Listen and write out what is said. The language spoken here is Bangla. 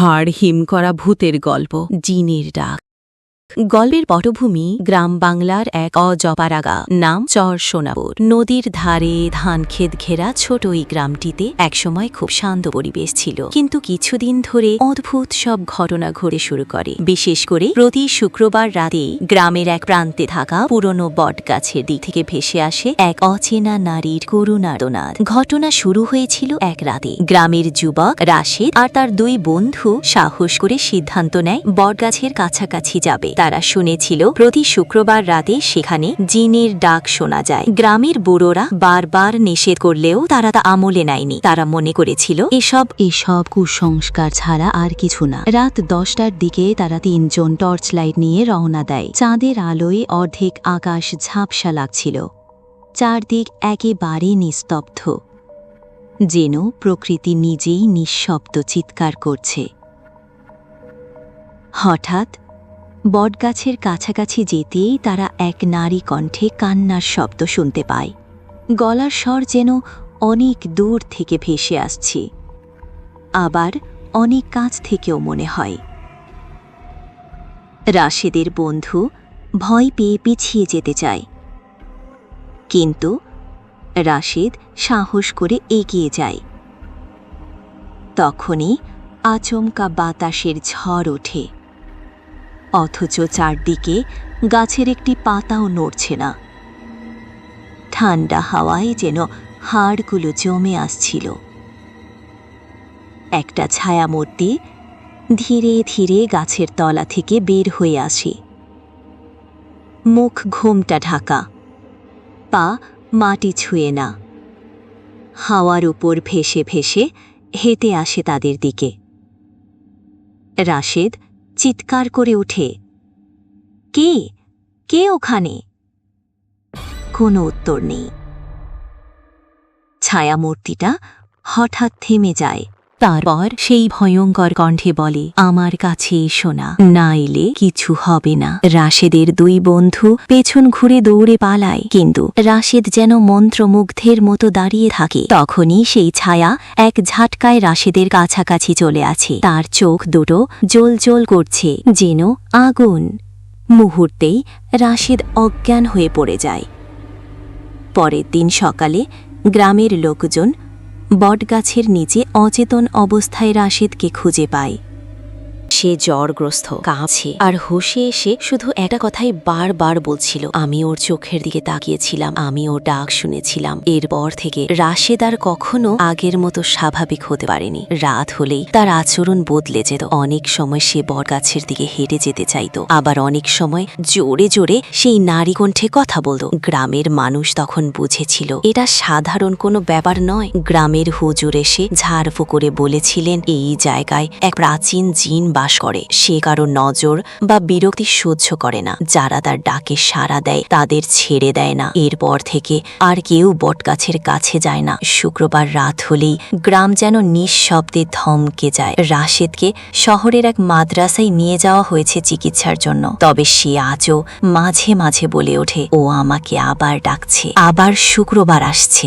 হাড় হিম করা ভূতের গল্প জিনের ডাক। গল্পের পটভূমি গ্রাম বাংলার এক অজপারাগা, নাম চর সোনাপুর। নদীর ধারে ধান ক্ষেত ঘেরা ছোট এই গ্রামটিতে একসময় খুব শান্ত পরিবেশ ছিল। কিন্তু কিছুদিন ধরে অদ্ভুত সব ঘটনা ঘটে শুরু করে। বিশেষ করে প্রতি শুক্রবার রাতে গ্রামের এক প্রান্তে থাকা পুরনো বট গাছের দিক থেকে ভেসে আসে এক অচেনা নারীর করুণারনাদ ঘটনা শুরু হয়েছিল এক রাতে। গ্রামের যুবক রাশেদ আর তার দুই বন্ধু সাহস করে সিদ্ধান্ত নেয় বটগাছের কাছাকাছি যাবে। তারা শুনেছিল, প্রতি শুক্রবার রাতে সেখানে জিনের ডাক শোনা যায়। গ্রামের বুড়োরা বারবার নিষেধ করলেও তারা তা আমলে নেয়নি। তারা মনে করেছিল, এসব এসব কুসংস্কার ছাড়া আর কিছু না। রাত দশটার দিকে তারা তিনজন টর্চ লাইট নিয়ে রওনা দেয়। চাঁদের আলোয় অর্ধেক আকাশ ঝাপসা লাগছিল। চারদিক একেবারে নিস্তব্ধ। যেন প্রকৃতি নিজেই নিঃশব্দ চিৎকার করছে। হঠাৎ বটগাছের কাছাকাছি যেতেই তারা এক নারী কণ্ঠে কান্নার শব্দ শুনতে পায়। গলার স্বর যেন অনেক দূর থেকে ভেসে আসছে। আবার অনেক কাছ থেকেও মনে হয়। রাশেদের বন্ধু ভয় পেয়ে পিছিয়ে যেতে চায়। কিন্তু রাশেদ সাহস করে এগিয়ে যায়। তখনই আচমকা বাতাসের ঝড় ওঠে। অথচ চারদিকে গাছের একটি পাতাও নড়ছে না। ঠান্ডা হাওয়ায় যেন হাড়গুলো জমে আসছিল। একটা ছায়ামূর্তি ধীরে ধীরে গাছের তলা থেকে বের হয়ে আসে। মুখ ঘোমটা ঢাকা, পা মাটি ছুঁয়ে না। হাওয়ার উপর ভেসে ভেসে হেঁটে আসে তাদের দিকে। রাশেদ চিৎকার করে ওঠে। কে? কে ওখানে? কোনো উত্তর নেই। ছায়ামূর্তিটা হঠাৎ থেমে যায়। তারপর সেই ভয়ঙ্কর কণ্ঠে বলে, আমার কাছে এসো না না এলে কিছু হবে না। রাশেদের দুই বন্ধু পেছন ঘুরে দৌড়ে পালায়, কিন্তু রাশেদ যেন মন্ত্রমুগ্ধের মতো দাঁড়িয়ে থাকে। তখনই সেই ছায়া এক ঝাটকায় রাশেদের কাছাকাছি চলে আছে তার চোখ দুটো জোল জোল করছে, যেন আগুন। মুহূর্তেই রাশেদ অজ্ঞান হয়ে পড়ে যায়। পরের দিন সকালে গ্রামের লোকজন বটগাছের নিচে অচেতন অবস্থায় রাশেদকে খুঁজে পায়। সে জ্বরগ্রস্ত কাঁপছে আর হুশে এসে শুধু একটা কথাই বারবার বলছিল, আমি ওর চোখের দিকে তাকিয়েছিলাম, আমি ওর ডাক শুনেছিলাম। এরপর থেকে রাশেদ আর কখনো আগের মতো স্বাভাবিক হতে পারেনি। রাত হলেই তার আচরণ বদলে যেত। অনেক সময় সে বটগাছের দিকে হেঁটে যেতে চাইতো। আবার অনেক সময় জোরে জোরে সেই নারী কণ্ঠে কথা বলতো। গ্রামের মানুষ তখন বুঝেছিল, এটা সাধারণ কোনো ব্যাপার নয়। গ্রামের হুজুর এসে ঝাড়ফু করে বলেছিলেন, এই জায়গায় এক প্রাচীন জিন বাস করে। সে কারও নজর বা বিরক্তি সহ্য করে না। যারা তার ডাকে সাড়া দেয়, তাদের ছেড়ে দেয় না। এরপর থেকে আর কেউ বটগাছের কাছে যায় না। শুক্রবার রাত হলেই গ্রাম যেন নিঃশব্দে থমকে যায়। রাশেদকে শহরের এক মাদ্রাসায় নিয়ে যাওয়া হয়েছে চিকিৎসার জন্য। তবে সে আজও মাঝে মাঝে বলে ওঠে, ও আমাকে আবার ডাকছে। আবার শুক্রবার আসছে।